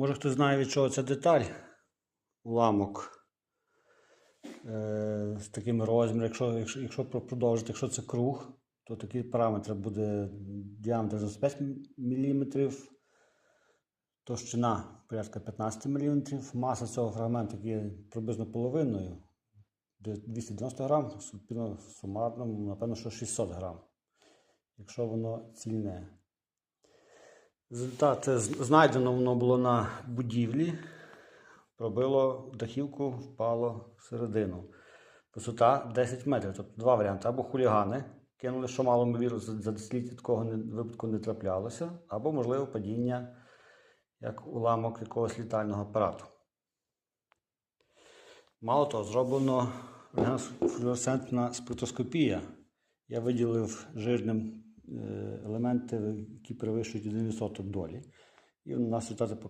Може хтось знає, від чого ця деталь. Уламок е, з такими розмірами. Якщо, якщо, якщо продовжити, якщо це круг, то такий параметр буде діаметр 25 мм, товщина порядка 15 мм, маса цього фрагменту є приблизно половиною, 290 грам, сумарно, сумарно, напевно, що 600 грам, якщо воно цільне. Результат це знайдено воно було на будівлі, пробило дахівку, впало всередину. Висота 10 метрів. Тобто два варіанти. Або хулігани кинули, що мало ймовірно, за десятиліття такого випадку не траплялося, або, можливо, падіння як уламок якогось літального апарату. Мало того, зроблено флюоресцентна спектроскопія. Я виділив жирним елементи, які перевищують 1% долі. І у нас результати